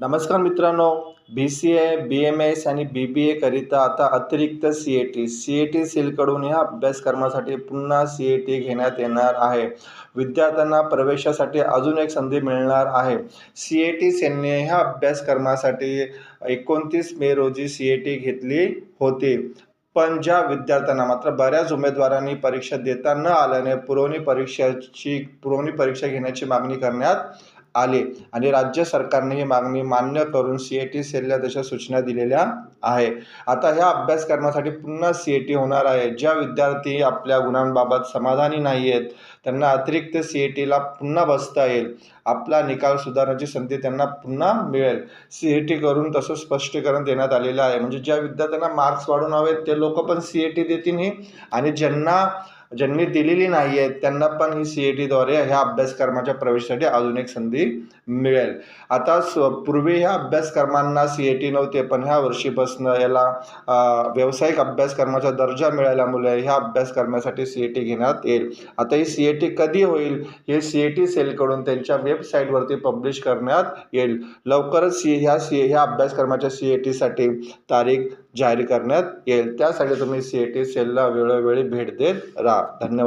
नमस्कार मित्रांनो B C A B M S आणि बी बी एकरिता आता अतिरिक्त C A T C A T सेलकडून ह्या अभ्यासक्रमासाठी पुन्हा सी ए टी घेण्यात येणार आहे. विद्यार्थ्यांना प्रवेशासाठी अजून एक संधी मिळणार आहे. सी ए टी सेलने ह्या अभ्यासक्रमासाठी एकोणतीस मे रोजी सी ए टी घेतली होती. पण ज्या विद्यार्थ्यांना मात्र बऱ्याच उमेदवारांनी परीक्षा देता न आल्याने पुरवणी परीक्षाची पुरवणी परीक्षा घेण्याची मागणी करण्यात आले. आणि राज्य सरकारने ही मागणी मान्य करून सी ए टी सेलला तशा सूचना दिलेल्या आहे. आता ह्या अभ्यासक्रमासाठी पुन्हा सी ए टी होणार आहे. ज्या विद्यार्थी आपल्या गुणांबाबत समाधानी नाही आहेत त्यांना अतिरिक्त सी ए टीला पुन्हा बसता येईल. आपला निकाल सुधारण्याची संधी त्यांना पुन्हा मिळेल. सी ए टी करून तसं स्पष्टीकरण देण्यात आलेलं आहे. म्हणजे ज्या विद्यार्थ्यांना मार्क्स वाढून हवेत ते लोक पण सी ए टी देतील आणि ज्यांना ज्यांनी दिलेली नाही आहेत त्यांना पण ही सी ए टीद्वारे ह्या अभ्यासक्रमाच्या प्रवेशासाठी अजून एक संधी मिळेल. आता स पूर्वी ह्या अभ्यासक्रमांना सी ए टी नव्हते पण ह्या वर्षीपासून याला व्यावसायिक अभ्यासक्रमाचा दर्जा मिळाल्यामुळे ह्या अभ्यासक्रमासाठी सी ए टी घेण्यात येईल. आता ही सी ए टी कधी होईल? हे सी ए टी सेलकडून त्यांच्या वेबसाईटवरती पब्लिश करण्यात येईल. लवकरच सी ह्या सी ह्या अभ्यासक्रमाच्या सी ए टीसाठी तारीख जाहीर करण्यात येईल. त्यासाठी तुम्ही सी ए टी सेलला वेळोवेळी भेट देत राहा. धन्यवाद.